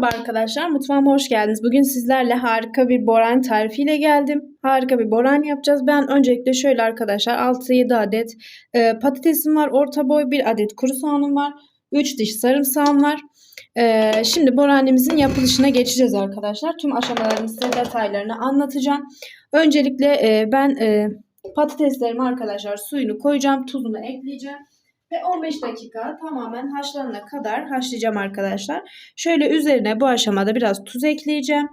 Merhaba arkadaşlar, mutfağıma hoş geldiniz. Bugün sizlerle harika bir boran tarifiyle geldim. Harika bir boran yapacağız. Ben öncelikle şöyle arkadaşlar 6-7 adet e, patatesim var. Orta boy bir adet kuru soğanım var. 3 diş sarımsağım var. E, şimdi boranimizin yapılışına geçeceğiz arkadaşlar. Tüm aşamalarını size detaylarını anlatacağım. Öncelikle e, ben e, patateslerimi arkadaşlar suyunu koyacağım. Tuzunu ekleyeceğim. Ve 15 dakika tamamen haşlanana kadar haşlayacağım arkadaşlar. Şöyle üzerine bu aşamada biraz tuz ekleyeceğim.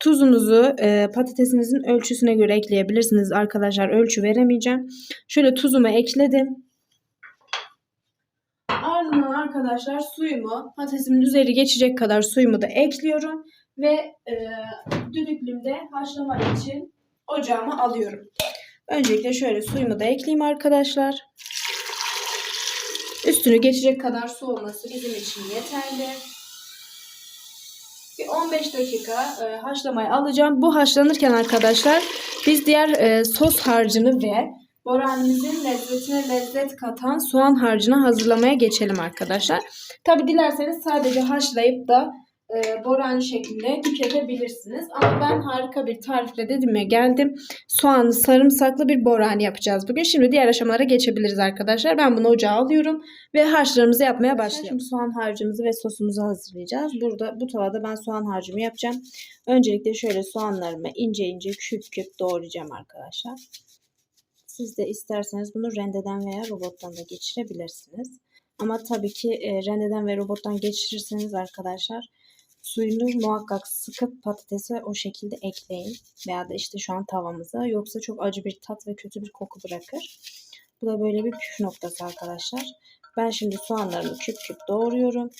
Tuzunuzu e, patatesinizin ölçüsüne göre ekleyebilirsiniz arkadaşlar. Ölçü veremeyeceğim. Şöyle tuzumu ekledim. Ardından arkadaşlar suyumu patatesimin üzeri geçecek kadar suyumu da ekliyorum. Ve e, düdüklümde haşlama için ocağıma alıyorum. Öncelikle şöyle suyumu da ekleyeyim arkadaşlar. Üstünü geçecek kadar su olması bizim için yeterli. Bir 15 dakika e, haşlamayı alacağım. Bu haşlanırken arkadaşlar biz diğer e, sos harcını ve boranimizin lezzetine lezzet katan soğan harcını hazırlamaya geçelim arkadaşlar. Tabi dilerseniz sadece haşlayıp da e, boran şeklinde tüketebilirsiniz. Ama ben harika bir tarifle dedim ya geldim. Soğanlı sarımsaklı bir boran yapacağız bugün. Şimdi diğer aşamalara geçebiliriz arkadaşlar. Ben bunu ocağa alıyorum ve harçlarımızı yapmaya başlayalım. Şimdi soğan harcımızı ve sosumuzu hazırlayacağız. Burada bu tavada ben soğan harcımı yapacağım. Öncelikle şöyle soğanlarımı ince ince küp küp doğrayacağım arkadaşlar. Siz de isterseniz bunu rendeden veya robottan da geçirebilirsiniz. Ama tabii ki e, rendeden ve robottan geçirirseniz arkadaşlar Suyunu muhakkak sıkıp patatese o şekilde ekleyin. Veya da işte şu an tavamıza. Yoksa çok acı bir tat ve kötü bir koku bırakır. Bu da böyle bir püf noktası arkadaşlar. Ben şimdi soğanlarımı küp küp doğruyorum.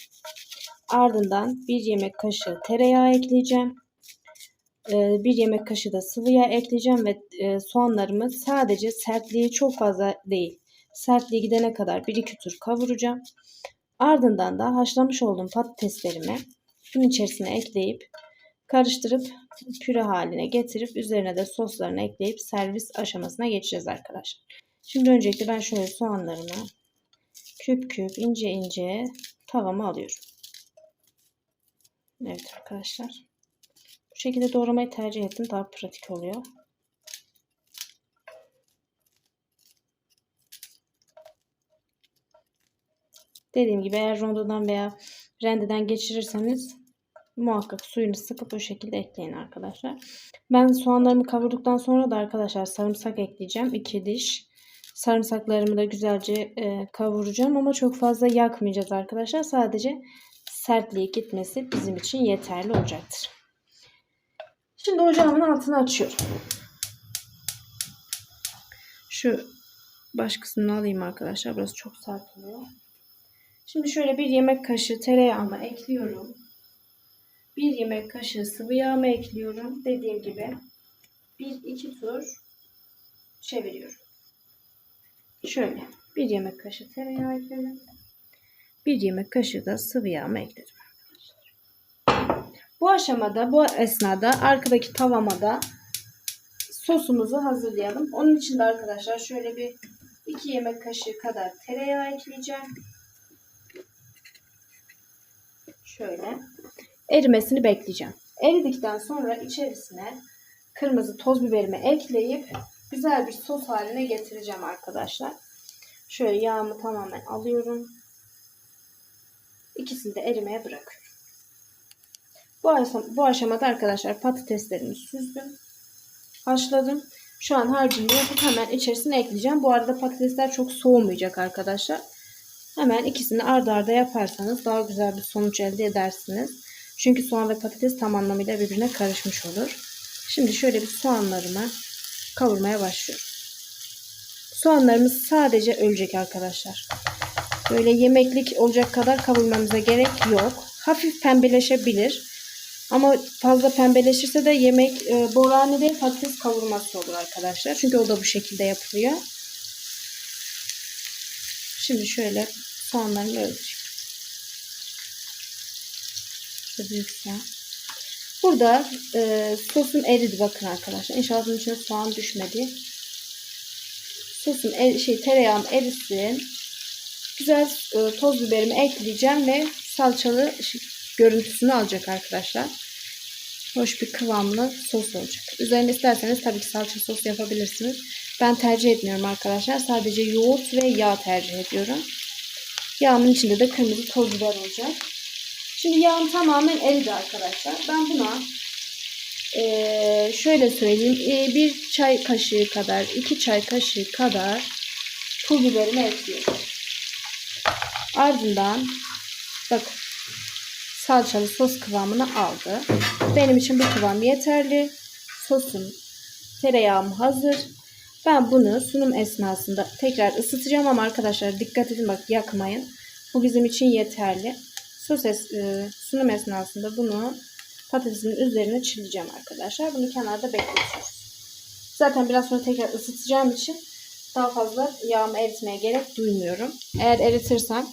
Ardından bir yemek kaşığı tereyağı ekleyeceğim. Ee, bir yemek kaşığı da sıvı yağ ekleyeceğim ve e, soğanlarımı sadece sertliği çok fazla değil. Sertliği gidene kadar bir iki tur kavuracağım. Ardından da haşlamış olduğum patateslerimi bunun içerisine ekleyip karıştırıp püre haline getirip üzerine de soslarını ekleyip servis aşamasına geçeceğiz arkadaşlar. Şimdi öncelikle ben şöyle soğanlarımı küp küp ince ince tavama alıyorum. Evet arkadaşlar. Bu şekilde doğramayı tercih ettim. Daha pratik oluyor. Dediğim gibi eğer rondodan veya rendeden geçirirseniz muhakkak suyunu sıkıp o şekilde ekleyin arkadaşlar. Ben soğanlarımı kavurduktan sonra da arkadaşlar sarımsak ekleyeceğim. 2 diş. Sarımsaklarımı da güzelce e, kavuracağım ama çok fazla yakmayacağız arkadaşlar. Sadece sertliği gitmesi bizim için yeterli olacaktır. Şimdi ocağımın altını açıyorum. Şu baş kısmını alayım arkadaşlar. Burası çok sert oluyor. Şimdi şöyle bir yemek kaşığı tereyağımı ekliyorum. Bir yemek kaşığı sıvı yağımı ekliyorum. Dediğim gibi bir iki tur çeviriyorum. Şöyle bir yemek kaşığı tereyağı ekledim. Bir yemek kaşığı da sıvı yağımı ekledim Bu aşamada, bu esnada arkadaki tavama da sosumuzu hazırlayalım. Onun için de arkadaşlar şöyle bir iki yemek kaşığı kadar tereyağı ekleyeceğim. Şöyle erimesini bekleyeceğim. Eridikten sonra içerisine kırmızı toz biberimi ekleyip güzel bir sos haline getireceğim arkadaşlar. Şöyle yağımı tamamen alıyorum. İkisini de erimeye bırakıyorum. Bu, aşam bu aşamada arkadaşlar patateslerimi süzdüm. Haşladım. Şu an harcını yapıp hemen içerisine ekleyeceğim. Bu arada patatesler çok soğumayacak arkadaşlar. Hemen ikisini ardarda arda yaparsanız daha güzel bir sonuç elde edersiniz. Çünkü soğan ve patates tam anlamıyla birbirine karışmış olur. Şimdi şöyle bir soğanlarımı kavurmaya başlıyorum. Soğanlarımız sadece ölecek arkadaşlar. Böyle yemeklik olacak kadar kavurmamıza gerek yok. Hafif pembeleşebilir. Ama fazla pembeleşirse de yemek e, borani değil patates kavurması olur arkadaşlar. Çünkü o da bu şekilde yapılıyor. Şimdi şöyle soğanlarımı ölçeyim. İşte büyükse. Burada e, sosum eridi bakın arkadaşlar. İnşallah bunun içine soğan düşmedi. Sosum er, şey tereyağım erisin. Güzel e, toz biberimi ekleyeceğim ve salçalı görüntüsünü alacak arkadaşlar. Hoş bir kıvamlı sos olacak. Üzerine isterseniz tabii ki salça sos yapabilirsiniz. Ben tercih etmiyorum arkadaşlar. Sadece yoğurt ve yağ tercih ediyorum. Yağımın içinde de kırmızı toz biber olacak. Şimdi yağım tamamen eridi arkadaşlar. Ben buna eee, şöyle söyleyeyim. eee, bir çay kaşığı kadar, iki çay kaşığı kadar pul biberimi ekliyorum. Ardından bakın salçalı sos kıvamını aldı. Benim için bu kıvam yeterli. Sosum, tereyağım hazır. Ben bunu sunum esnasında tekrar ısıtacağım ama arkadaşlar dikkat edin bak yakmayın. Bu bizim için yeterli. Sos es- e, sunum esnasında bunu patatesin üzerine çileyeceğim arkadaşlar. Bunu kenarda bekletiyoruz. Zaten biraz sonra tekrar ısıtacağım için daha fazla yağımı eritmeye gerek duymuyorum. Eğer eritirsem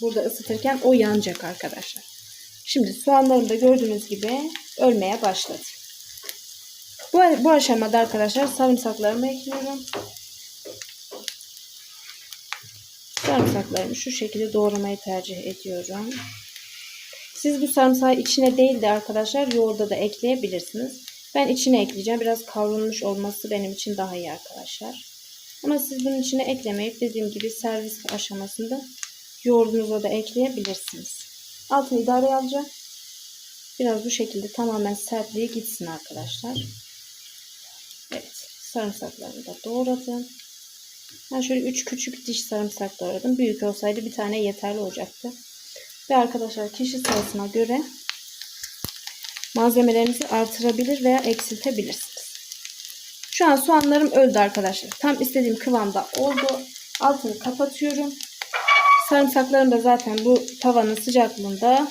burada ısıtırken o yanacak arkadaşlar. Şimdi soğanlarım da gördüğünüz gibi ölmeye başladı. Bu, bu aşamada arkadaşlar sarımsaklarımı ekliyorum. Sarımsaklarımı şu şekilde doğramayı tercih ediyorum. Siz bu sarımsağı içine değil de arkadaşlar yoğurda da ekleyebilirsiniz. Ben içine ekleyeceğim. Biraz kavrulmuş olması benim için daha iyi arkadaşlar. Ama siz bunun içine eklemeyip dediğim gibi servis aşamasında yoğurdunuza da ekleyebilirsiniz. Altını idareye alacağım. Biraz bu şekilde tamamen sertliği gitsin arkadaşlar. Evet. Sarımsaklarımı da doğradım. Ben şöyle 3 küçük diş sarımsak doğradım. Büyük olsaydı bir tane yeterli olacaktı. Ve arkadaşlar kişi sayısına göre malzemelerinizi artırabilir veya eksiltebilirsiniz. Şu an soğanlarım öldü arkadaşlar. Tam istediğim kıvamda oldu. Altını kapatıyorum. Sarımsaklarım da zaten bu tavanın sıcaklığında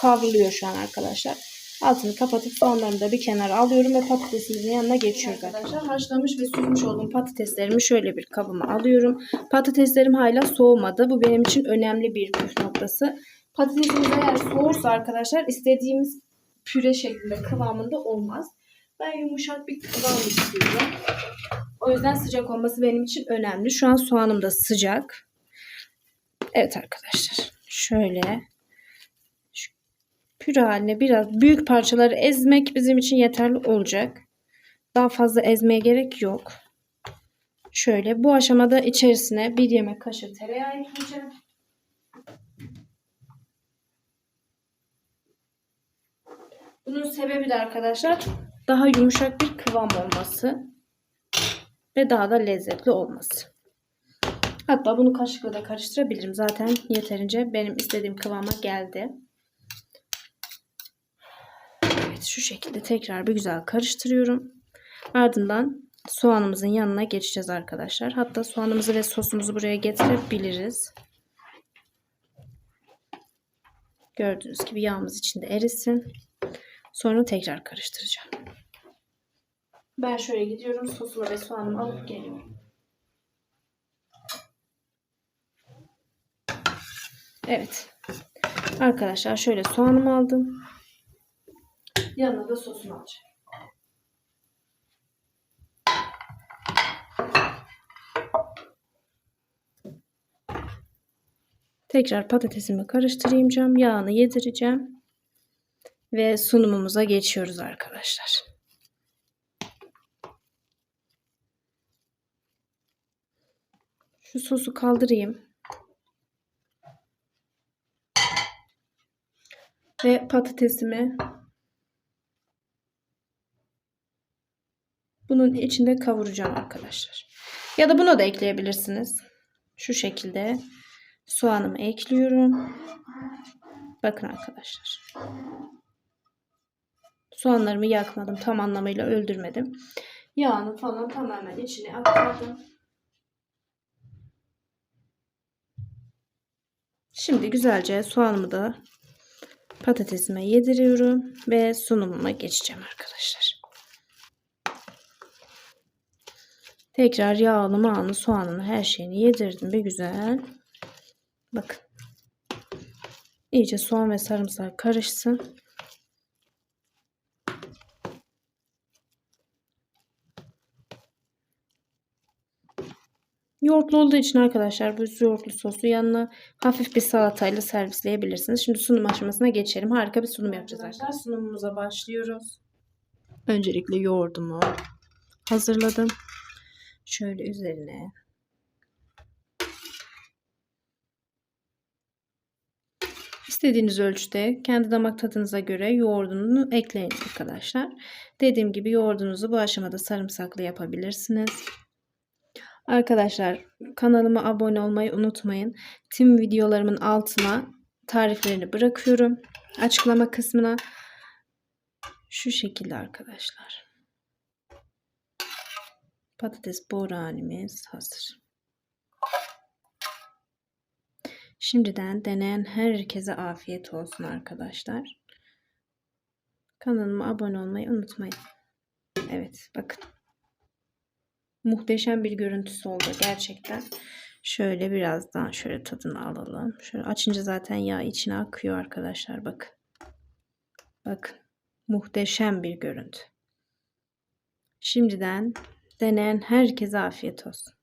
kavruluyor şu an arkadaşlar. Altını kapatıp soğanlarımı da bir kenara alıyorum ve patatesimizin yanına geçiyoruz arkadaşlar. Haşlamış ve süzmüş olduğum patateslerimi şöyle bir kabıma alıyorum. Patateslerim hala soğumadı. Bu benim için önemli bir püf noktası. Patatesimiz eğer soğursa arkadaşlar istediğimiz püre şeklinde kıvamında olmaz. Ben yumuşak bir kıvam istiyorum. O yüzden sıcak olması benim için önemli. Şu an soğanım da sıcak. Evet arkadaşlar. Şöyle şu püre haline biraz büyük parçaları ezmek bizim için yeterli olacak. Daha fazla ezmeye gerek yok. Şöyle bu aşamada içerisine bir yemek kaşığı tereyağı ekleyeceğim. Bunun sebebi de arkadaşlar daha yumuşak bir kıvam olması ve daha da lezzetli olması. Hatta bunu kaşıkla da karıştırabilirim. Zaten yeterince benim istediğim kıvama geldi. Evet şu şekilde tekrar bir güzel karıştırıyorum. Ardından soğanımızın yanına geçeceğiz arkadaşlar. Hatta soğanımızı ve sosumuzu buraya getirebiliriz. Gördüğünüz gibi yağımız içinde erisin. Sonra tekrar karıştıracağım. Ben şöyle gidiyorum. Sosumu ve soğanımı alıp geliyorum. Evet. Arkadaşlar şöyle soğanımı aldım. Yanına da sosunu alacağım. Tekrar patatesimi karıştırayım cam. Yağını yedireceğim. Ve sunumumuza geçiyoruz arkadaşlar. Şu sosu kaldırayım. Ve patatesimi bunun içinde kavuracağım arkadaşlar. Ya da buna da ekleyebilirsiniz. Şu şekilde soğanımı ekliyorum. Bakın arkadaşlar. Soğanlarımı yakmadım. Tam anlamıyla öldürmedim. Yağını falan tamamen içine aktardım. Şimdi güzelce soğanımı da patatesime yediriyorum ve sunumuma geçeceğim arkadaşlar. Tekrar yağını, mağını, soğanını her şeyini yedirdim bir güzel. Bakın. İyice soğan ve sarımsak karışsın. Yoğurtlu olduğu için arkadaşlar bu yoğurtlu sosu yanına hafif bir salatayla servisleyebilirsiniz. Şimdi sunum aşamasına geçelim. Harika bir sunum yapacağız arkadaşlar. Sunumumuza başlıyoruz. Öncelikle yoğurdumu hazırladım. Şöyle üzerine İstediğiniz ölçüde kendi damak tadınıza göre yoğurdunu ekleyin arkadaşlar. Dediğim gibi yoğurdunuzu bu aşamada sarımsaklı yapabilirsiniz. Arkadaşlar kanalıma abone olmayı unutmayın. Tüm videolarımın altına tariflerini bırakıyorum. Açıklama kısmına. Şu şekilde arkadaşlar. Patates boranimiz hazır. Şimdiden deneyen herkese afiyet olsun arkadaşlar. Kanalıma abone olmayı unutmayın. Evet bakın. Muhteşem bir görüntüsü oldu gerçekten. Şöyle birazdan şöyle tadını alalım. Şöyle açınca zaten yağ içine akıyor arkadaşlar bakın. Bakın. Muhteşem bir görüntü. Şimdiden deneyen herkese afiyet olsun.